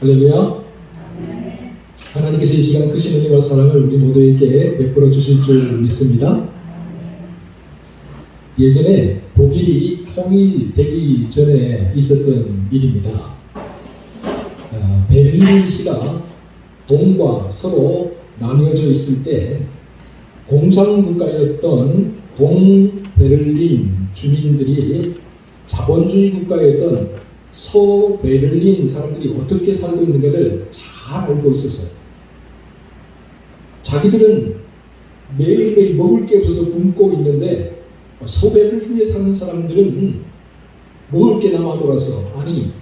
할렐루야. 하나님께서 이 시간 크신 은혜와 사랑을 우리 모두에게 베풀어 주실 줄 믿습니다. 예전에 독일이 통일되기 전에 있었던 일입니다. 아, 베를린 시가 동과 서로 나뉘어져 있을 때 공산국가였던 동베를린 주민들이 자본주의 국가였던 서베를린 사람들이 어떻게 살고 있는가를 잘 알고 있었어요. 자기들은 매일매일 먹을 게 없어서 굶고 있는데 서베를린에 사는 사람들은 먹을 게 남아 돌아서 아니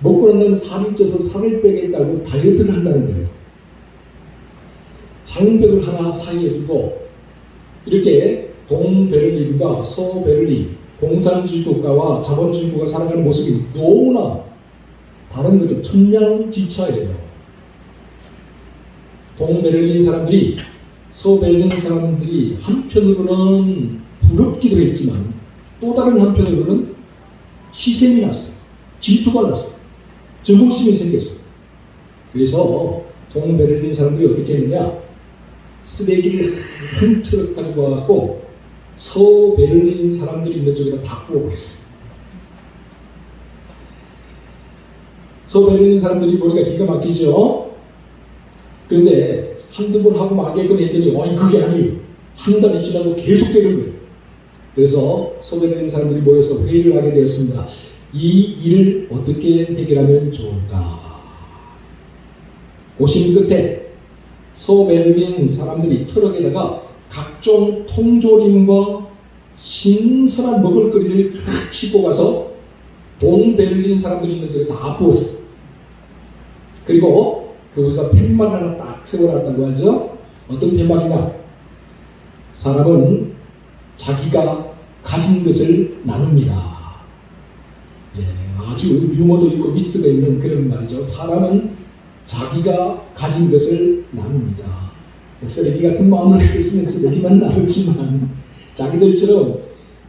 먹고 난 다음에 살이 쪄서 살을 빼겠다고 다이어트를 한다는 거예요. 장벽을 하나 사이에 두고 이렇게 동베를린과 서베를린 공산주의 국가와 자본주의 국가가 살아가는 모습이 너무나 다른 거죠. 천냥지차예요. 동베를린 사람들이 서베를린 사람들이 한편으로는 부럽기도 했지만 또 다른 한편으로는 희생이 났어요. 질투가 났어요. 증오심이 생겼어요. 그래서 동베를린 사람들이 어떻게 했느냐? 쓰레기를 큰 트럭 가지고 와갖고 서 베를린 사람들이 있는 쪽에다 다 부어버렸어요. 서 베를린 사람들이 보니까 기가 막히죠? 그런데 한두 번 하고 말겠거니 했더니 아니 그게 아니에요. 한 달이 지나도 계속 되는 거예요. 그래서 서 베를린 사람들이 모여서 회의를 하게 되었습니다. 이 일을 어떻게 해결하면 좋을까? 고심 끝에 서 베를린 사람들이 트럭에다가 각종 통조림과 신선한 먹을거리를 가득 싣고 가서 동베를린 사람들이 있는 데에 다 부었어요. 그리고 그곳에서 팻말 하나 딱 세워놨다고 하죠. 어떤 팻말이냐? 사람은 자기가 가진 것을 나눕니다. 예, 아주 유머도 있고 미트가 있는 그런 말이죠. 사람은 자기가 가진 것을 나눕니다. 쓰레기 같은 마음을 가지고 있으면 쓰레기만 나누지만 자기들처럼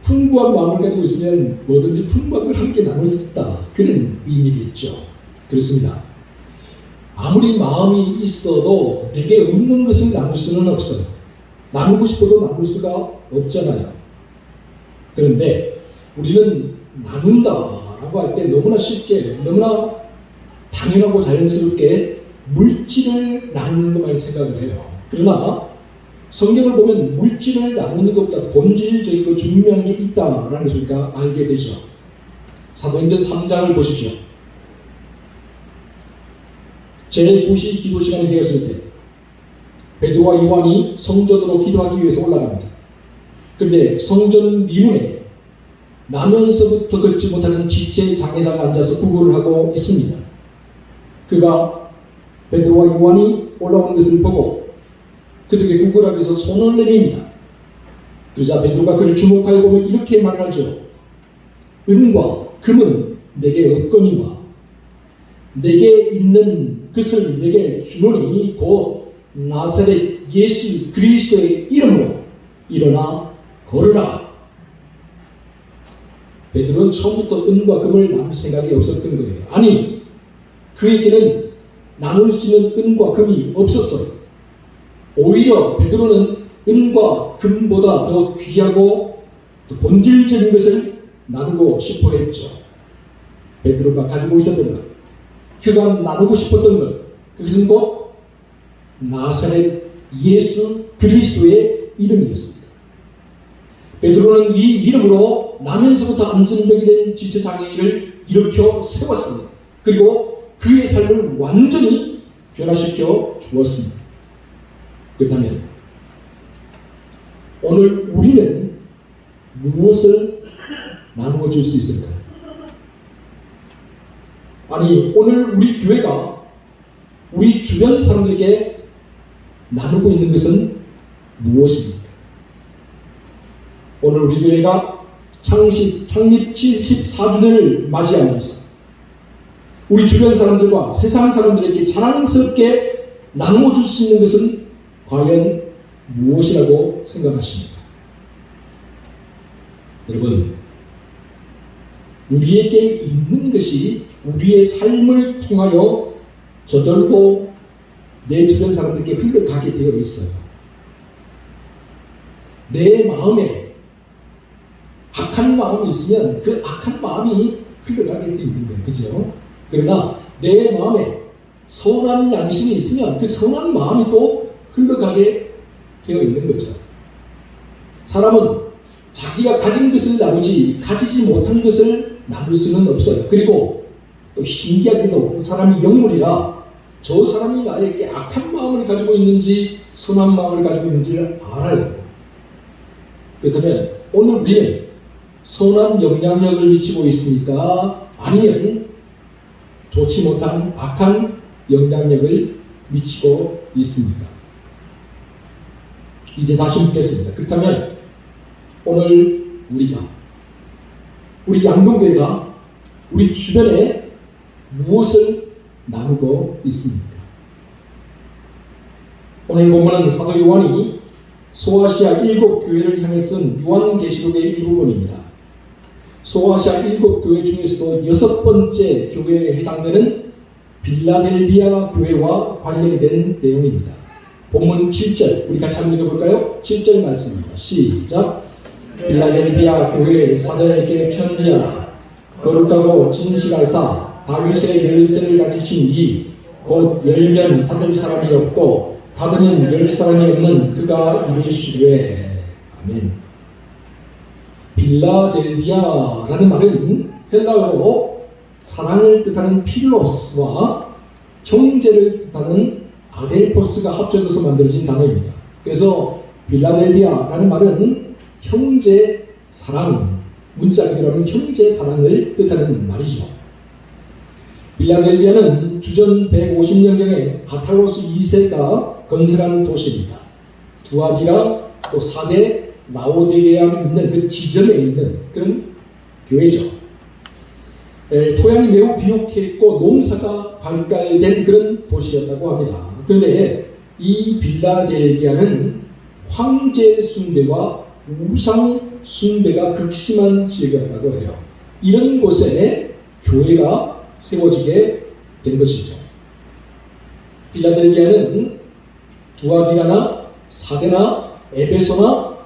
풍부한 마음을 가지고 있으면 뭐든지 풍부한 걸 함께 나눌 수 있다. 그런 의미겠죠. 그렇습니다. 아무리 마음이 있어도 내게 없는 것을 나눌 수는 없어요. 나누고 싶어도 나눌 수가 없잖아요. 그런데 우리는 나눈다라고 할 때 너무나 쉽게, 너무나 당연하고 자연스럽게 물질을 나누는 것만 생각을 해요. 그러나 성경을 보면 물질을 나누는 것보다 본질적이고 중요한 게 있다라는 것을 우리가 알게 되죠. 사도행전 3장을 보십시오. 제9시 기도 시간이 되었을 때 베드로와 요한이 성전으로 기도하기 위해서 올라갑니다. 그런데 성전 미문에 나면서부터 걷지 못하는 지체 장애자가 앉아서 구걸을 하고 있습니다. 그가 베드로와 요한이 올라오는 것을 보고 그들에게 구걸하기 위해서 손을 내밉니다. 그러자 베드로가 그를 주목하여 보면 이렇게 말을 하죠. 은과 금은 내게 없거니와 내게 있는 것을 내게 주노니 곧 나사렛 예수 그리스도의 이름으로 일어나 걸으라. 베드로는 처음부터 은과 금을 나눌 생각이 없었던 거예요. 아니 그에게는 나눌 수 있는 은과 금이 없었어요. 오히려 베드로는 은과 금보다 더 귀하고 더 본질적인 것을 나누고 싶어 했죠. 베드로가 가지고 있었던 것, 그가 나누고 싶었던 것, 그것은 곧 나사렛 예수 그리스도의 이름이었습니다. 베드로는 이 이름으로 나면서부터 안전벽이 된 지체 장애인을 일으켜 세웠습니다. 그리고 그의 삶을 완전히 변화시켜 주었습니다. 그렇다면 오늘 우리는 무엇을 나누어 줄 수 있을까요? 아니 오늘 우리 교회가 우리 주변 사람들에게 나누고 있는 것은 무엇입니까? 오늘 우리 교회가 창립, 창립 74주년을 맞이하면서 우리 주변 사람들과 세상 사람들에게 자랑스럽게 나누어 줄 수 있는 것은 과연 무엇이라고 생각하십니까? 여러분, 우리에게 있는 것이 우리의 삶을 통하여 저절로 내 주변 사람들에게 흘러가게 되어 있어요. 내 마음에 악한 마음이 있으면 그 악한 마음이 흘러가게 되어 있는 거예요. 그죠? 그러나 내 마음에 선한 양심이 있으면 그 선한 마음이 또 흘러가게 되어 있는 거죠. 사람은 자기가 가진 것을 나누지 가지지 못한 것을 나눌 수는 없어요. 그리고 또 신기하게도 사람이 영물이라 저 사람이 나에게 악한 마음을 가지고 있는지 선한 마음을 가지고 있는지를 알아요. 그렇다면 오늘 우리는 선한 영향력을 미치고 있습니까? 아니면 좋지 못한 악한 영향력을 미치고 있습니까? 이제 다시 묻겠습니다. 그렇다면 오늘 우리가 우리 양동교회가 우리 주변에 무엇을 나누고 있습니까? 오늘 본문은 사도 요한이 소아시아 일곱 교회를 향해 쓴 요한계시록의 일부분입니다. 소아시아 일곱 교회 중에서도 여섯 번째 교회에 해당되는 빌라델비아 교회와 관련된 내용입니다. 본문 7절 우리 같이 한번 읽어볼까요? 7절 말씀입니다. 시작 빌라델비아 교회 사자에게 편지하라 거룩하고 진실하사 다윗의 열쇠를 가지신 이곧 열면 닫을 사람이 없고 닫으면 열 사람이 없는 그가 이르시되 아멘 빌라델비아라는 말은 헬라어로 사랑을 뜻하는 필로스와 형제를 뜻하는 아델포스가 합쳐져서 만들어진 단어입니다. 그래서 빌라델비아라는 말은 형제 사랑, 문자 그대로는 형제 사랑을 뜻하는 말이죠. 빌라델비아는 주전 150년경에 아탈로스 2세가 건설한 도시입니다. 두아디라 또 사대 라오디게아에 있는 그 지점에 있는 그런 교회죠. 에, 토양이 매우 비옥했고 농사가 발달된 그런 도시였다고 합니다. 그런데 이 빌라델비아는 황제 숭배와 우상 숭배가 극심한 지역이었다고 해요. 이런 곳에 교회가 세워지게 된 것이죠. 빌라델비아는 두아디라나 사데나 에베소나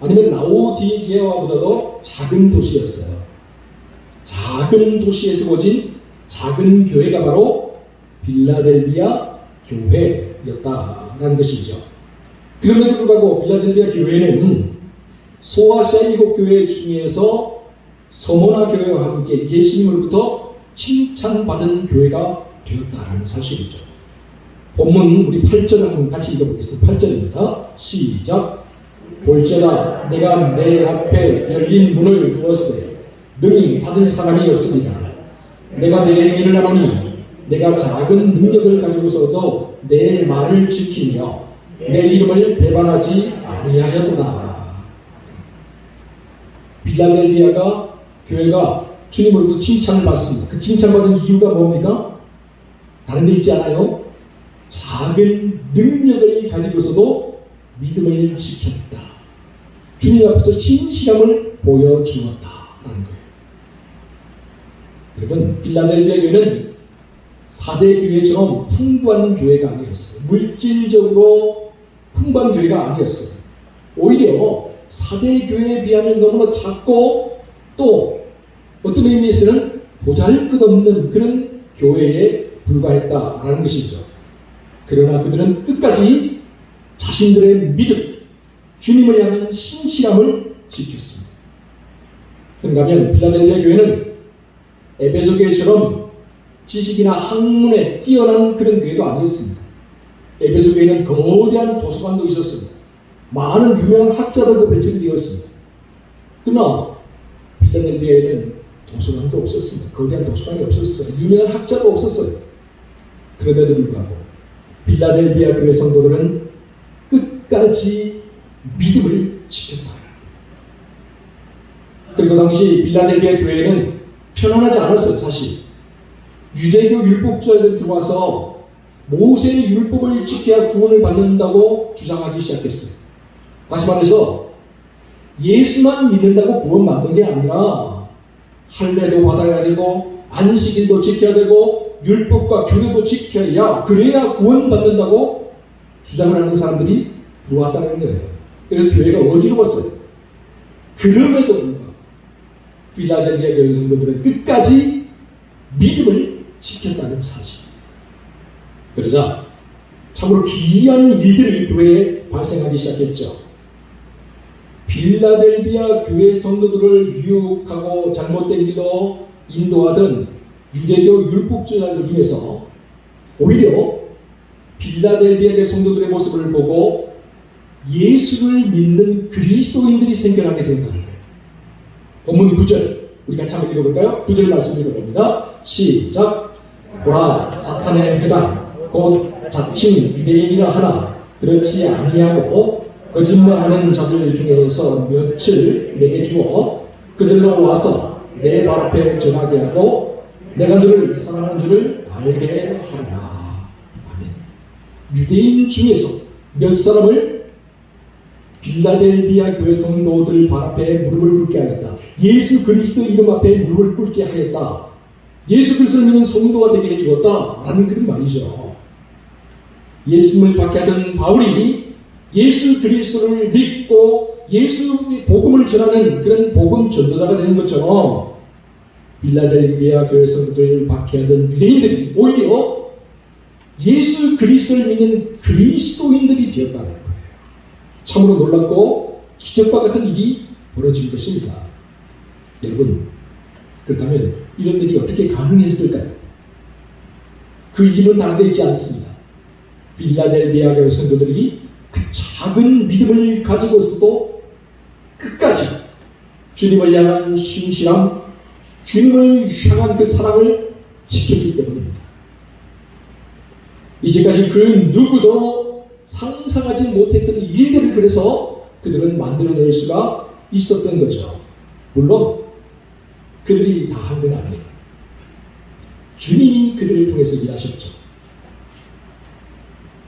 아니면 라오디게아보다도 작은 도시였어요. 작은 도시에 세워진 작은 교회가 바로 빌라델비아 교회였다라는 것이죠. 그럼에도 불구하고 빌라델비아 교회는 소아시아 일곱 교회 중에서 서모나 교회와 함께 예수님으로부터 칭찬받은 교회가 되었다라는 사실이죠. 본문 우리 8절 한번 같이 읽어보겠습니다. 8절입니다. 시작. 볼지어다 내가 내 앞에 열린 문을 두었으되 능히 닫을 사람이 없습니다. 내가 내 행위를 하노니 내가 작은 능력을 가지고서도 내 말을 지키며 내 이름을 배반하지 아니하였도다. 빌라델비아가 교회가 주님으로부터 칭찬을 받습니다. 그 칭찬받은 이유가 뭡니까? 다른 데 있지 않아요? 작은 능력을 가지고서도 믿음을 지켰다. 주님 앞에서 신실함을 보여주었다 라는 거예요. 여러분, 빌라델비아 교회는 4대 교회처럼 풍부한 교회가 아니었어요. 물질적으로 풍부한 교회가 아니었어요. 오히려 4대 교회에 비하면 너무나 작고 또 어떤 의미에서는 보잘 것 없는 그런 교회에 불과했다라는 것이죠. 그러나 그들은 끝까지 자신들의 믿음, 주님을 향한 신실함을 지켰습니다. 그런가 하면 빌라델비아 교회는 에베소 교회처럼 지식이나 학문에 뛰어난 그런 교회도 아니었습니다. 에베소 교회는 거대한 도서관도 있었습니다. 많은 유명한 학자들도 배출이 되었습니다. 그러나 빌라델비아에는 도서관도 없었습니다. 거대한 도서관이 없었어요. 유명한 학자도 없었어요. 그럼에도 불구하고 빌라델비아 교회 성도들은 끝까지 믿음을 지켰다. 그리고 당시 빌라델비아 교회는 편안하지 않았어요, 사실. 유대교 율법주의들 들어와서 모세의 율법을 지켜야 구원을 받는다고 주장하기 시작했어요. 다시 말해서 예수만 믿는다고 구원 받는 게 아니라 할례도 받아야 되고 안식일도 지켜야 되고 율법과 규례도 지켜야 그래야 구원 받는다고 주장을 하는 사람들이 들어왔다는 거예요. 그래서 교회가 어지러웠어요. 그럼에도 불구하고 필라델비아 교회 성도들은 끝까지 믿음을 지켰다는 사실. 그러자 참으로 기이한 일들이 교회에 발생하기 시작했죠. 빌라델비아 교회 성도들을 유혹하고 잘못된 길로 인도하던 유대교 율법주의자들 중에서 오히려 빌라델비아 교회 성도들의 모습을 보고 예수를 믿는 그리스도인들이 생겨나게 되었다는 거예요. 본문 9절 우리 같이 한번 읽어볼까요? 9절 말씀 읽어봅니다. 시작 보라 사탄의 회당 곧 자칭 유대인이라 하나 그렇지 아니하고 거짓말하는 자들 중에서 며칠 내게 주어 그들로 와서 내 발 앞에 전하게 하고 내가 너를 사랑하는 줄을 알게 하라. 아멘. 유대인 중에서 몇 사람을 빌라델비아 교회 성도들 발 앞에 무릎을 꿇게 하겠다. 예수 그리스도 이름 앞에 무릎을 꿇게 하겠다. 예수 그리스도 믿는 성도가 되게 해주었다. 라는 그런 말이죠. 예수님을 받게 하던 바울이 예수 그리스도를 믿고 예수의 복음을 전하는 그런 복음 전도자가 되는 것처럼 빌라델비아 교회 성도를 박해하던 유대인들이 오히려 예수 그리스도를 믿는 그리스도인들이 되었다는 거예요. 참으로 놀랍고 기적과 같은 일이 벌어진 것입니다. 여러분, 그렇다면 이런 일이 어떻게 가능했을까요? 그 다른 데 있지 않습니다. 빌라델비아 교회 성도들이 그 작은 믿음을 가지고서도 끝까지 주님을 향한 신실함, 주님을 향한 그 사랑을 지켰기 때문입니다. 이제까지 그 누구도 상상하지 못했던 일들을 그래서 그들은 만들어낼 수가 있었던 거죠. 물론 그들이 다 한 건 아니에요. 주님이 그들을 통해서 일하셨죠.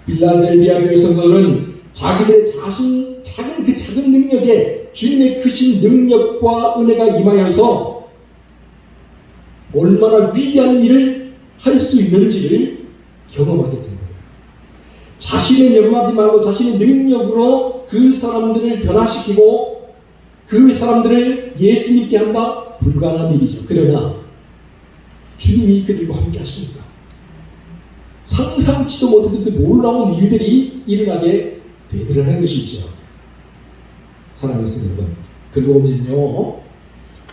빌라델비아 교회 성도들은 자기들의 자신 작은 그 작은 능력에 주님의 크신 능력과 은혜가 임하여서 얼마나 위대한 일을 할 수 있는지를 경험하게 된 거예요. 자신의 연마디 말고 자신의 능력으로 그 사람들을 변화시키고 그 사람들을 예수 믿게 한다? 불가능한 일이죠. 그러나 주님이 그들과 함께 하시니까 상상치도 못했던 그 놀라운 일들이 일어나게 되더라는 것이죠. 사랑하는 여러분, 그리고 보면요,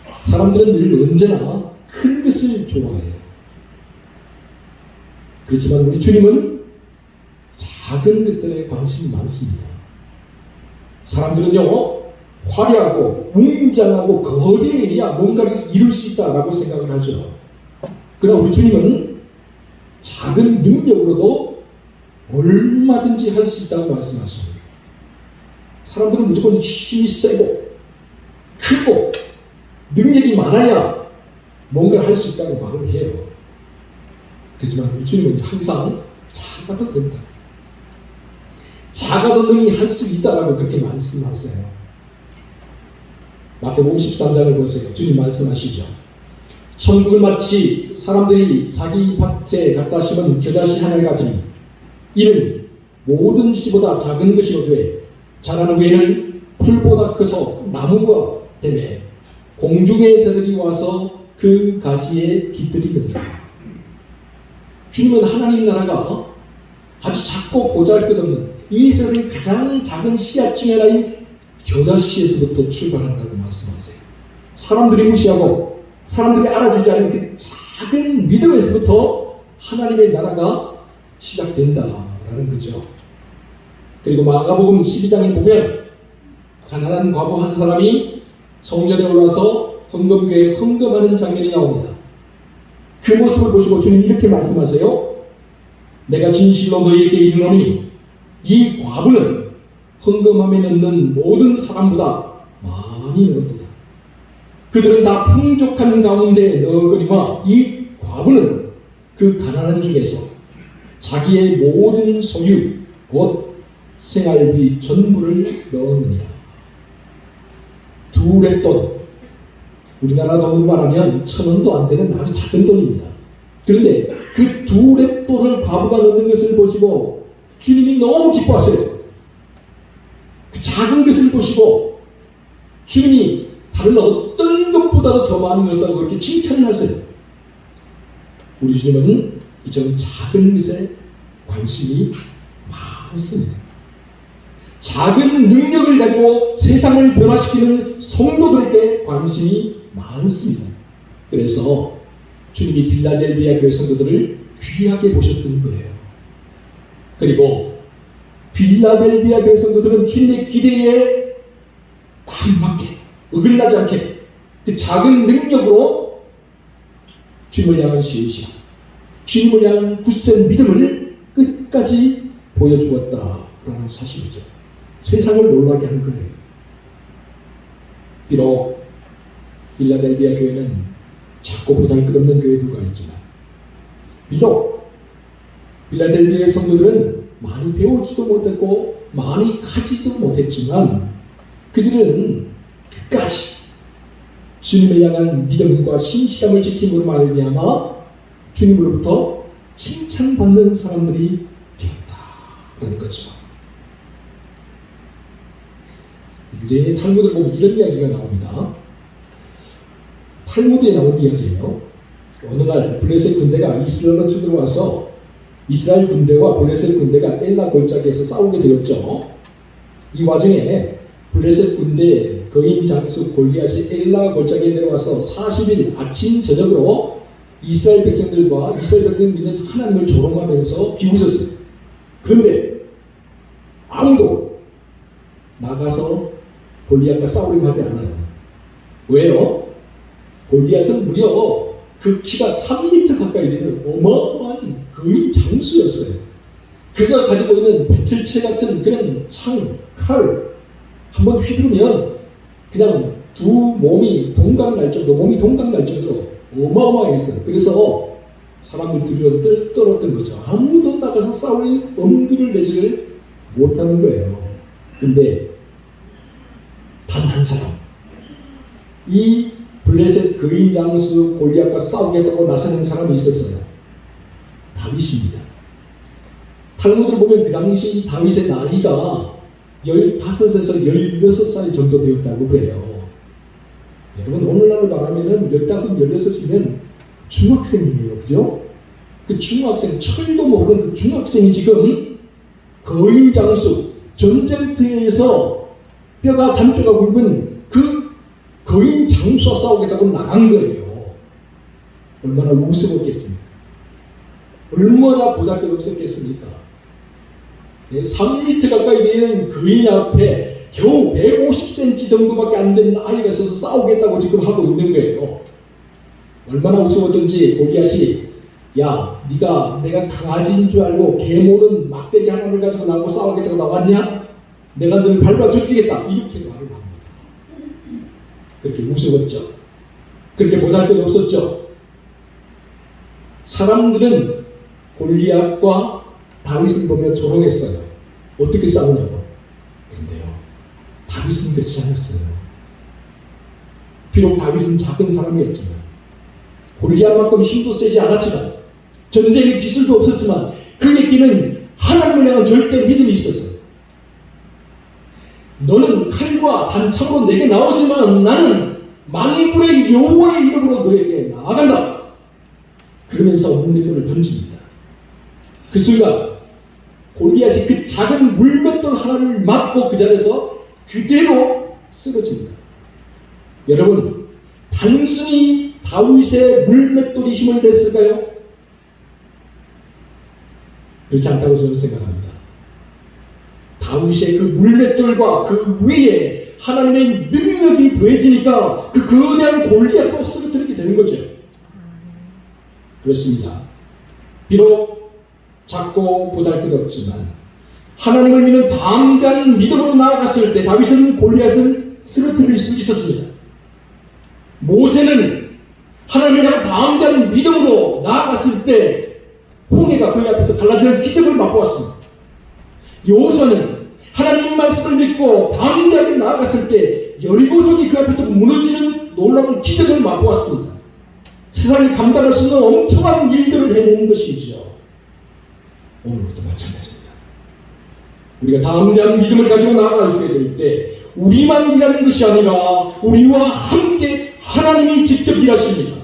사람들은 늘 언제나 큰 것을 좋아해요. 그렇지만 우리 주님은 작은 것들에 관심이 많습니다. 사람들은요, 화려하고 웅장하고 거대해야 뭔가를 이룰 수 있다라고 생각을 하죠. 그러나 우리 주님은 작은 능력으로도 얼마든지 할 수 있다고 말씀하십니다. 사람들은 무조건 힘이 세고 크고 능력이 많아야 뭔가를 할 수 있다고 말을 해요. 그렇지만 우리 주님은 항상 작아도 된다. 작아도 능히 할 수 있다라고 그렇게 말씀하세요. 마태복음 13장을 보세요. 주님 말씀하시죠. 천국은 마치 사람들이 자기 밭에 갖다 심은 겨자씨 하나를 가지니 이는 모든 씨보다 작은 것이로되 자라는 후에는 풀보다 커서 나무가 되매 공중의 새들이 와서 그 가시에 깃들이거니와 주님은 하나님 나라가 아주 작고 보잘것없는 이 세상의 가장 작은 씨앗 중에 하나인 겨자씨에서부터 출발한다고 말씀하세요. 사람들이 무시하고 사람들이 알아주지 않는 그 작은 믿음에서부터 하나님의 나라가 시작된다라는 거죠. 그리고 마가복음 12장에 보면 가난한 과부 한 사람이 성전에 올라서 헌금교에 헌금하는 장면이 나옵니다. 그 모습을 보시고 주님 이렇게 말씀하세요. 내가 진실로 너희에게 이르노니 이 과부는 헌금함에 넣는 모든 사람보다 많이 넣었도다. 그들은 다 풍족한 가운데 넣으거니와 이 과부는 그 가난한 중에서 자기의 모든 소유 곧 생활비 전부를 넣었느니라. 두 랩돈 우리나라 돈으로 말하면 천 원도 안 되는 아주 작은 돈입니다. 그런데 그 두 랩돈을 과부가 넣는 것을 보시고 주님이 너무 기뻐하세요. 그 작은 것을 보시고 주님이 다른 어떤 것보다도 더 많이 넣었다고 그렇게 칭찬을 하세요. 우리 주님은 이처럼 작은 것에 관심이 많습니다. 작은 능력을 가지고 세상을 변화시키는 성도들에게 관심이 많습니다. 그래서 주님이 빌라델비아 교회 성도들을 귀하게 보셨던 거예요. 그리고 빌라델비아 교회 성도들은 주님의 기대에 딱 맞게 어긋나지 않게 그 작은 능력으로 주님을 향한 신심, 주님을 향한 굳센 믿음을 끝까지 보여주었다라는 사실이죠. 세상을 놀라게 한 거예요. 비록 빌라델비아 교회는 작고 보잘 것 없는 교회 불과했지만 비록 빌라델비아의 성도들은 많이 배우지도 못했고 많이 가지도 못했지만 그들은 끝까지 주님을 향한 믿음과 신실함을 지킴으로 말미암아 주님으로부터 칭찬받는 사람들이 되었다라는 거죠. 유대인의 탈무드를 보면 이런 이야기가 나옵니다. 탈무드에 나온 이야기예요. 어느 날 블레셋 군대가 이스라엘로 쳐들어와서 이스라엘 군대와 블레셋 군대가 엘라 골짜기에서 싸우게 되었죠. 이 와중에 블레셋 군대 거인 장수 골리앗이 엘라 골짜기에 내려와서 40일 아침 저녁으로 이스라엘 백성들과 이스라엘 백성을 믿는 하나님을 조롱하면서 비웃었어요. 그런데 아무도 나가서 골리앗과 싸우려고 하지 않아요. 왜요? 골리앗은 무려 그 키가 3m 가까이 되는 어마어마 한 거인 장수였어요. 그가 가지고 있는 배틀체 같은 그런 창, 칼, 한번 휘두르면 그냥 두 몸이 동강 날 정도, 몸이 동강 날 정도로 어마어마했어요. 그래서 사람들이 들어서 떨, 떨었던 거죠. 아무도 나가서 싸울 엄두를 내지를 못하는 거예요. 근데 단 한 사람, 이 블레셋 거인 장수 골리앗과 싸우겠다고 나서는 사람이 있었어요. 다윗입니다. 탈무드를 보면 그 당시 다윗의 나이가 15에서 16살 정도 되었다고 그래요. 여러분 오늘날을 말하면은 15, 16이면 중학생이에요. 그죠? 그 중학생, 철도 모르는 그 중학생이 지금 거인 장수, 전쟁터에서 뼈가 잔뼈가 굵은 그 거인 장수와 싸우겠다고 나간 거예요. 얼마나 우스웠겠습니까? 얼마나 보잘것 없었겠습니까? 3m 가까이 되는 거인 앞에 겨우 150cm 정도밖에 안 되는 아이가 서서 싸우겠다고 지금 하고 있는 거예요. 얼마나 우스웠던지 골리앗이 야, 네가 내가 강아지인 줄 알고 개모는 막대기 하나를 가지고 나하고 싸우겠다고 나왔냐? 내가 널 밟아 죽이겠다. 이렇게 말을 합니다. 그렇게 우스웠죠. 그렇게 보잘것 없었죠. 사람들은 골리앗과 다윗을 보며 조롱했어요. 어떻게 싸우냐고. 근데요, 다윗은 그렇지 않았어요. 비록 다윗은 작은 사람이었지만, 골리앗만큼 힘도 세지 않았지만, 전쟁의 기술도 없었지만, 그에게는 하나님을 향한 절대 믿음이 있었어요. 너는 칼과 단창으로 내게 나오지만 나는 만군의 여호와의 이름으로 너에게 나아간다. 그러면서 물맷돌을 던집니다. 그 순간 골리앗이 그 작은 물맷돌 하나를 맞고 그 자리에서 그대로 쓰러집니다. 여러분 단순히 다윗의 물맷돌이 힘을 냈을까요? 그렇지 않다고 저는 생각합니다. 다윗의 그 물맷돌과 그 위에 하나님의 능력이 더해지니까 그 거대한 골리앗도 쓰러뜨리게 되는 거죠. 그렇습니다. 비록 작고 보잘것없지만 하나님을 믿는 담대한 믿음으로 나아갔을 때 다윗은 골리앗을 쓰러뜨릴 수 있었습니다. 모세는 하나님을 향한 담대한 믿음으로 나아갔을 때 홍해가 그의 앞에서 갈라지는 기적을 맛보았습니다. 여호수아는 하나님 말씀을 믿고 담대하게 나아갔을 때 여리고성이 그 앞에서 무너지는 놀라운 기적을 맛보았습니다. 세상이 감당할 수 있는 엄청난 일들을 해내는 것이죠. 오늘부터 마찬가지입니다. 우리가 다음 대한 믿음을 가지고 나아가게 될 때 우리만 일하는 것이 아니라 우리와 함께 하나님이 직접 일하십니다.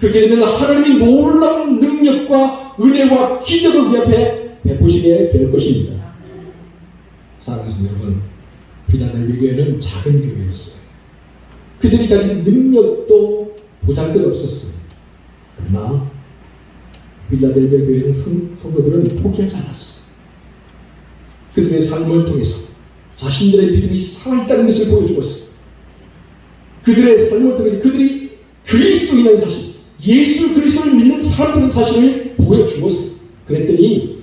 그렇게 되면 하나님이 놀라운 능력과 은혜와 기적을 우리 앞에 베푸시게 될 것입니다. 사랑하는 여러분, 비라델비 교회는 작은 교회였어요. 그들이 가진 능력도 보잘것 없었어요. 그러나 빌라델비아 교회는 성, 성도들은 포기하지 않았어. 그들의 삶을 통해서 자신들의 믿음이 살아있다는 것을 보여주었어. 그들의 삶을 통해서 그들이 그리스도인의 사실, 예수 그리스도를 믿는 사람들의 사실을 보여주었어. 그랬더니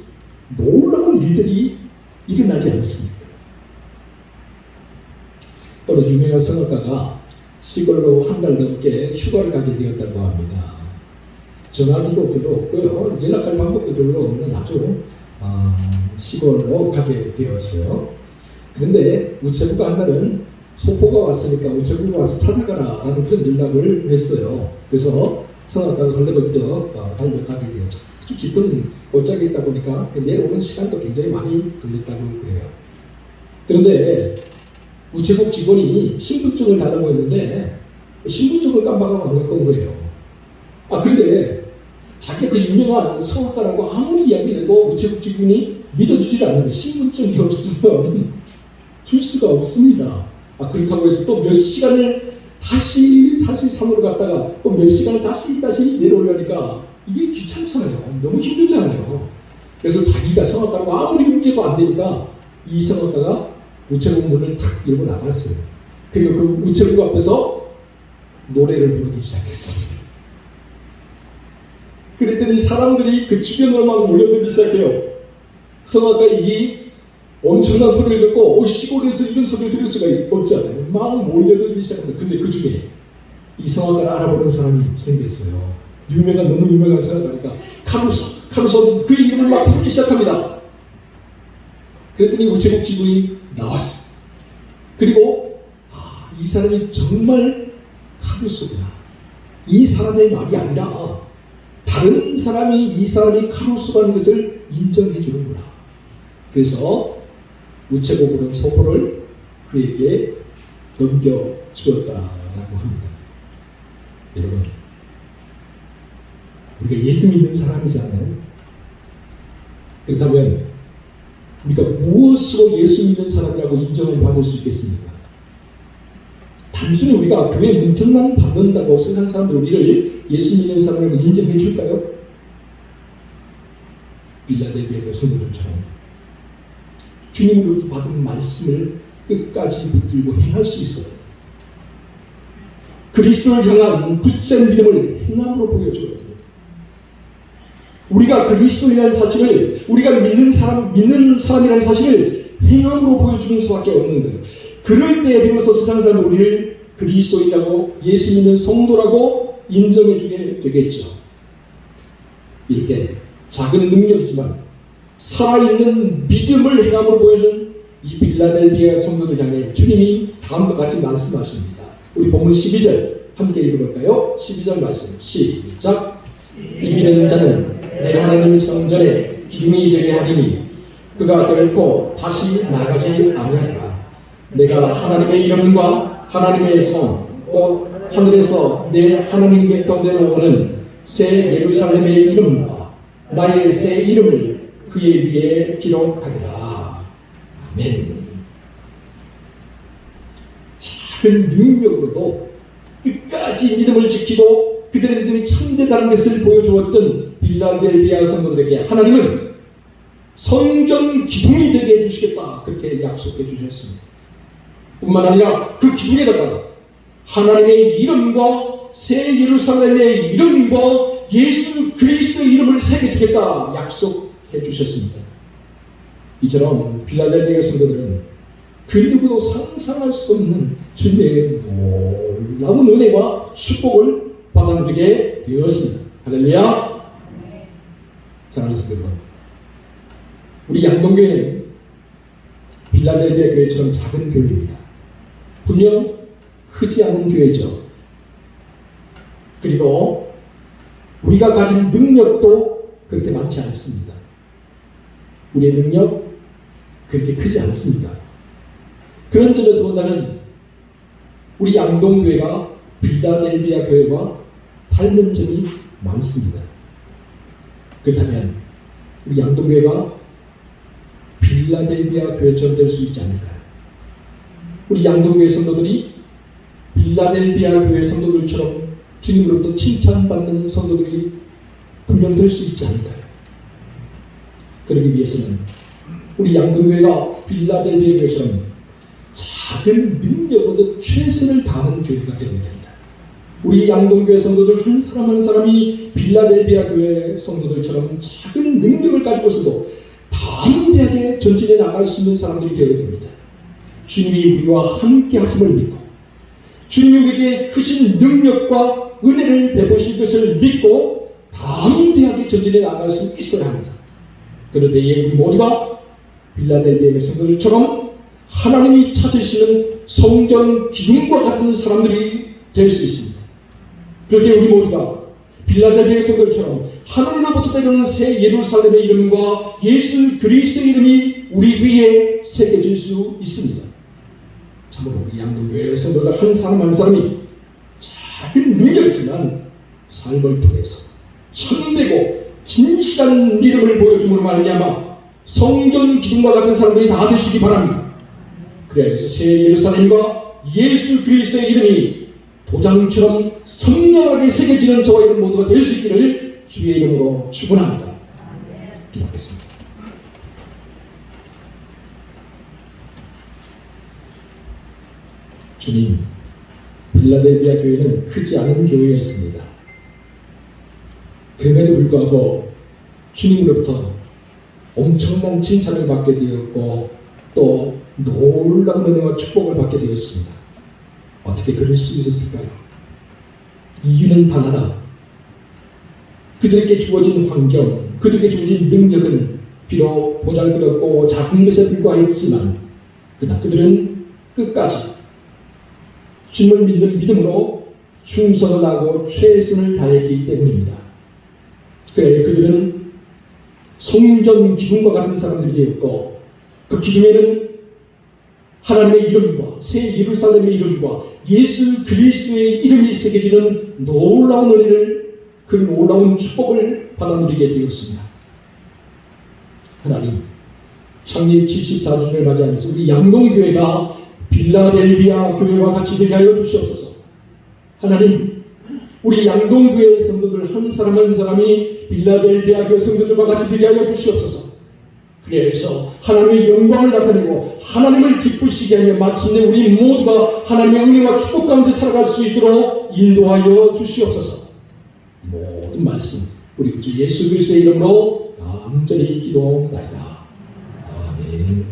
놀라운 일들이 일어나지 않습니다. 어느 유명한 성악가가 시골로 한 달 넘게 휴가를 가게 되었다고 합니다. 전화기도 별로 없고요. 연락할 방법도 별로 없는 아주 아, 시골로 가게 되었어요. 그런데 우체부가 한 날은 소포가 왔으니까 우체부가 와서 찾아가라 라는 그런 연락을 했어요. 그래서 성악가가 걸레벌떡 어, 달려가게 되었죠. 아주 깊은 옷짝에 있다 보니까 내려오는 시간도 굉장히 많이 걸렸다고 그래요. 그런데 우체국 직원이 신분증을 달라고 했는데 신분증을 깜빡하고 안 갖고 온 거예요. 아 근데 자기가 그 유명한 성악가라고 아무리 이야기를 해도 우체국 직원이 믿어주질 않는 거예요. 신분증이 없으면 줄 수가 없습니다. 아 그렇다고 해서 또 몇 시간을 다시 다시 산으로 갔다가 또 몇 시간을 다시 다시 내려오려니까 이게 귀찮잖아요. 너무 힘들잖아요. 그래서 자기가 성악가라고 아무리 용기도 안 되니까 이 성악가가 우체국 문을 탁 열고 나갔어요. 그리고 그 우체국 앞에서 노래를 부르기 시작했습니다. 그랬더니 사람들이 그 주변으로 막 몰려들기 시작해요. 성악가 이 엄청난 소리를 듣고 어, 시골에서 이런 소리를 들을 수가 없잖아요. 막 몰려들기 시작합니다. 근데 그 중에 이 성악가를 알아보는 사람이 생겼어요. 유명한 너무 유명한 사람이니까 카루소 카루소 그 이름을 막 부르기 시작합니다. 그랬더니 우체국 직원이 나왔어. 그리고 아, 이 사람이 정말 카루소구나. 이 사람의 말이 아니라 다른 사람이 이 사람이 카루소라는 것을 인정해 주는구나. 그래서 우체국으로 소포를 그에게 넘겨 주었다라고 합니다. 여러분, 우리가 예수 믿는 사람이잖아요. 그렇다면 우리가 무엇으로 예수 믿는 사람이라고 인정을 받을 수 있겠습니까? 단순히 우리가 교회 문턱만 받는다고 세상 사람들 우리를 예수 믿는 사람이라고 인정해 줄까요? 빌라델비아 성도들처럼 주님으로부터 받은 말씀을 끝까지 붙들고 행할 수 있어요. 그리스도를 향한 굳센 믿음을 행함으로 보여줘야 됩니다. 우리가 그리스도인이라는 사실을 우리가 믿는 사람 믿는 사람이라는 사실을 행함으로 보여주는 수밖에 없는 거예요. 그럴 때 비로소 세상 사람 우리를 그리스도인이라고 예수 믿는 성도라고 인정해 주게 되겠죠. 이렇게 작은 능력이지만 살아있는 믿음을 행함으로 보여준 이 빌라델비아 성도들 향해 주님이 다음과 같이 말씀하십니다. 우리 본문 12절 함께 읽어볼까요? 12절 말씀 시작 이기는 자는 내 하나님 성전에 기둥이 되게 하리니 그가 결코 다시 나가지 아니하리라 내가 하나님의 이름과 하나님의 성, 곧 하늘에서 내 하나님께서 내려오는 새 예루살렘의 이름과 나의 새 이름을 그의 위에 기록하리라. 아멘. 작은 능력으로도 끝까지 믿음을 지키고 그들의 믿음이 참되다는 것을 보여주었던 빌라델비아 성도들에게 하나님은 성전 기둥이 되게 해주시겠다 그렇게 약속해 주셨습니다. 뿐만 아니라 그 기둥에다가 하나님의 이름과 새 예루살렘의 이름과 예수 그리스도의 이름을 새겨 주겠다 약속해 주셨습니다. 이처럼 빌라델비아 성도들은 그 누구도 상상할 수 없는 주님의 놀라운 은혜와 축복을 받아들이게 되었습니다. 할렐루야. 사랑하는 성도 여러분, 우리 양동교회는 빌라델비아 교회처럼 작은 교회입니다. 분명 크지 않은 교회죠. 그리고 우리가 가진 능력도 그렇게 많지 않습니다. 우리의 능력 그렇게 크지 않습니다. 그런 점에서 본다면 우리 양동교회가 빌다델비아 교회와 닮은 점이 많습니다. 그렇다면 우리 양동교회가 빌라델비아 교회처럼 될 수 있지 않을까요? 우리 양동교회 성도들이 빌라델비아 교회 성도들처럼 주님으로부터 칭찬받는 성도들이 분명 될 수 있지 않을까요? 그러기 위해서는 우리 양동교회가 빌라델비아 교회처럼 작은 능력으로도 최선을 다하는 교회가 되어야 됩니다. 우리 양동교회 성도들 한 사람 한 사람이 빌라델비아 교회 성도들처럼 작은 능력을 가지고서도 담대하게 전진해 나갈 수 있는 사람들이 되어야 됩니다. 주님이 우리와 함께 하심을 믿고 주님이 우리에게 크신 능력과 은혜를 베푸실 것을 믿고 담대하게 전진해 나갈 수 있어야 합니다. 그런데 예, 우리 모두가 빌라델비아 성도들처럼 하나님이 찾으시는 성전 기둥과 같은 사람들이 될 수 있습니다. 때 우리 모두가 빌라델비아 성도들처럼 하늘로부터 내려오는 새 예루살렘의 이름과 예수 그리스도의 이름이 우리 위에 새겨질 수 있습니다. 참으로 우리 양동교회 성도들 한 사람 한 사람이 작은 능력이지만 삶을 통해서 참되고 진실한 믿음을 보여줌으로 말미암아 성전 기둥과 같은 사람들이 다 되시기 바랍니다. 그래야 해서 새 예루살렘과 예수 그리스도의 이름이 도장처럼 선명하게 새겨지는 저와 여러분 모두가 될 수 있기를 주의 이름으로 축원합니다. 기도하겠습니다. 주님, 빌라델비아 교회는 크지 않은 교회였습니다. 그럼에도 불구하고 주님으로부터 엄청난 칭찬을 받게 되었고 또 놀라운 은혜와 축복을 받게 되었습니다. 어떻게 그럴 수 있었을까요? 이유는 단 하나. 그들에게 주어진 환경, 그들에게 주어진 능력은 비록 보잘것없고 작은 것에 불과했지만 그러나 그들은 끝까지 주님을 믿는 믿음으로 충성을 하고 최선을 다했기 때문입니다. 그래 그들은 성전 기둥과 같은 사람들이 되었고 그 기둥에는 하나님의 이름과 새 예루살렘의 이름과 예수 그리스도의 이름이 새겨지는 놀라운 은혜를 그 놀라운 축복을 받아 누리게 되었습니다. 하나님 창립 74주년을 맞이하면서 우리 양동교회가 빌라델비아 교회와 같이 되게 하여 주시옵소서. 하나님 우리 양동교회 성도들 한 사람 한 사람이 빌라델비아 교회 성도들과 같이 되게 하여 주시옵소서. 그래서 하나님의 영광을 나타내고 하나님을 기쁘시게 하며 마침내 우리 모두가 하나님의 은혜와 축복 가운데 살아갈 수 있도록 인도하여 주시옵소서. 모든 말씀 우리 주 예수 그리스도의 이름으로 간절히 기도하옵나이다. 아멘.